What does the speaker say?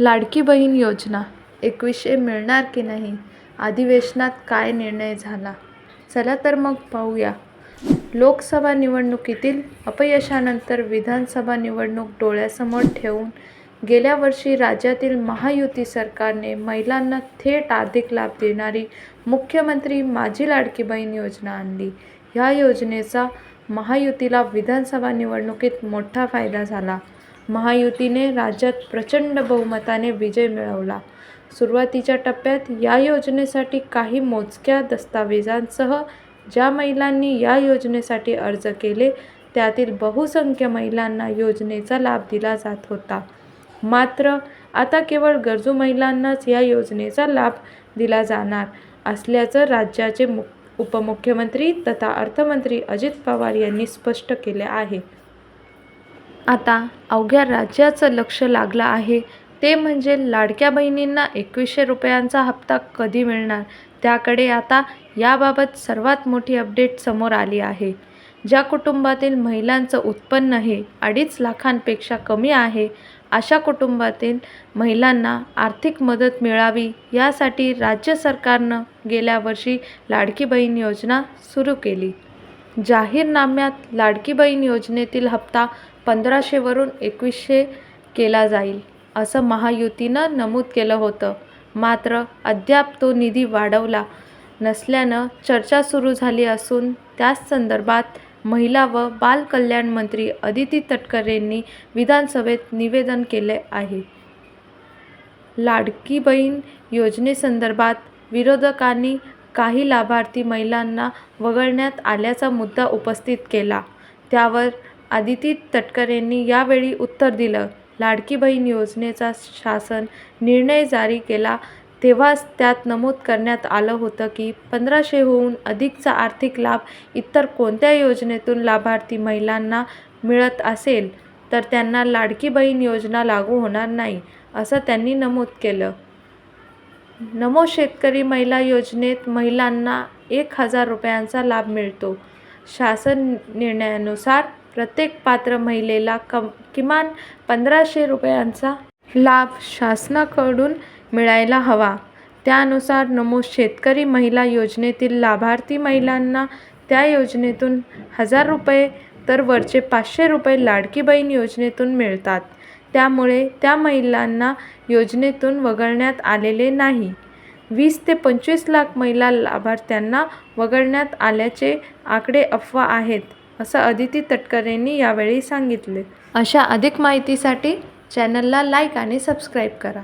लाडकी बहीण योजना एकवीसशे मिळणार की नाही? अधिवेशनात काय निर्णय झाला? चला तर मग पाहूया. लोकसभा निवडणुकीतील अपयशानंतर विधानसभा निवडणूक डोळ्यासमोर ठेवून गेल्या वर्षी राज्यातील महायुती सरकारने महिलांना थेट आर्थिक लाभ देणारी मुख्यमंत्री माझी लाडकी बहीण योजना आणली. ह्या योजनेचा महायुतीला विधानसभा निवडणुकीत मोठा फायदा झाला. महायुतीने राज्यात प्रचंड बहुमताने विजय मिळवला. सुरुवातीच्या टप्प्यात या योजनेसाठी काही मोजक्या दस्तावेजांसह ज्या महिलांनी या योजनेसाठी अर्ज केले त्यातील बहुसंख्य महिलांना योजनेचा लाभ दिला जात होता. मात्र आता केवळ गरजू महिलांनाच या योजनेचा लाभ दिला जाणार असल्याचं राज्याचे मु उपमुख्यमंत्री तथा अर्थमंत्री अजित पवार यांनी स्पष्ट केले आहे. आता अवघ्या राज्याचं लक्ष लागलं आहे. ते म्हणजे लाडक्या बहिणींना एकवीसशे रुपयांचा हप्ता कधी मिळणार? त्याकडे आता याबाबत सर्वात मोठी अपडेट समोर आली आहे. ज्या कुटुंबातील महिलांचं उत्पन्न हे अडीच लाखांपेक्षा कमी आहे अशा कुटुंबातील महिलांना आर्थिक मदत मिळावी यासाठी राज्य सरकारनं गेल्या वर्षी लाडकी बहीण योजना सुरू केली. जाहीरनाम्यात लाडकी बहीण योजनेतील हप्ता पंधराशेवरून एकवीसशे केला जाईल असं महायुतीनं नमूद केलं होतं. मात्र अद्याप तो निधी वाढवला नसल्यानं चर्चा सुरू झाली असून त्याच संदर्भात महिला व बालकल्याण मंत्री अदिती तटकरेंनी विधानसभेत निवेदन केले आहे. लाडकी बहीण योजनेसंदर्भात विरोधकांनी काही लाभार्थी महिलांना वगळण्यात आल्याचा मुद्दा उपस्थित केला. त्यावर अदिती तटकरेंनी यावेळी उत्तर दिलं लाडकी बहीण योजनेचा शासन निर्णय जारी केला तेव्हाच त्यात नमूद करण्यात आलं होतं की पंधराशेहून अधिकचा आर्थिक लाभ इतर कोणत्या योजनेतून लाभार्थी महिलांना मिळत असेल तर त्यांना लाडकी बहीण योजना लागू होणार नाही असं त्यांनी नमूद केलं. नमो शेतकरी महिला योजनेत महिलांना एक हजार रुपयांचा लाभ मिळतो. शासन निर्णयानुसार प्रत्येक पात्र महिलेला कम किमान पंधराशे रुपयांचा लाभ शासनाकडून मिळायला हवा. त्यानुसार नमो शेतकरी महिला योजनेतील लाभार्थी महिलांना त्या योजनेतून हजार रुपये तर वरचे पाचशे रुपये लाडकी बहीण योजनेतून मिळतात. त्यामुळे त्या महिलांना योजनेतून वगळण्यात आलेले नाही. वीस ते पंचवीस लाख महिला लाभार्थ्यांना वगळण्यात आल्याचे आकडे अफवा आहेत. असं अदिती तटकरेंनी यावेळी सांगितले. अशा अधिक माहितीसाठी चॅनलला लाईक आणि सबस्क्राईब करा.